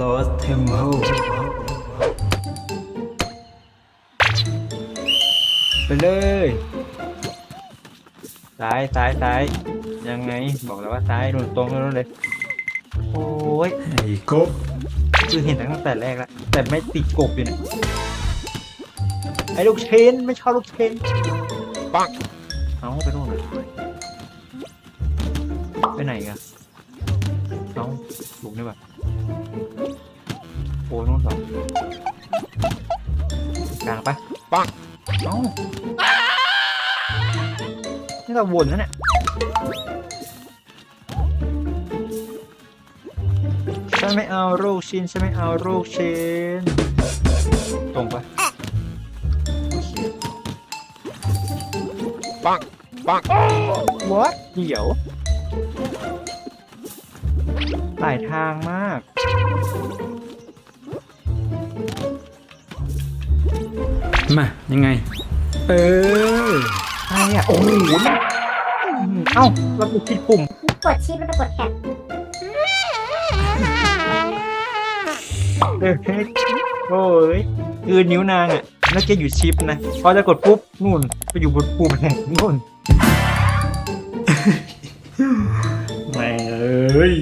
Lost Temple ไปเลยซ้ายซ้ายซ้ายยังไงบอกแล้วว่าซ้ายนู่นตรงนู่นเลย โอ้ยไอ้กบคือเห็นตั้งแต่แรกแล้วแต่ไม่ติดกบอยู่เนี่ยไอ้ลูกเชนไม่ชอบลูกเชนปังเอาไปนู่นเลยไปไหนกันเอา ลุงนี่แบบโอ้นู่นสองกลางปะปังเอานี่เราวนแล้วเนี่ยฉันไม่เอาลูกชิ้นฉันไม่เอาลูกชิ้นตรงปะโอเคปังปัง what เดี๋ยว หลายทางมากมายังไง เอออะไรอะโอ้โหเอ้าเราไปผิดปุ่มกดชิปแล้วไปกดแท็บเออโอ้ยคือนิ้วนางอะน่าจะอยู่ชิปนะพอจะกดปุ๊บนู่นไปอยู่บนปุ่มแห่งนู่นแม่งเอ้ย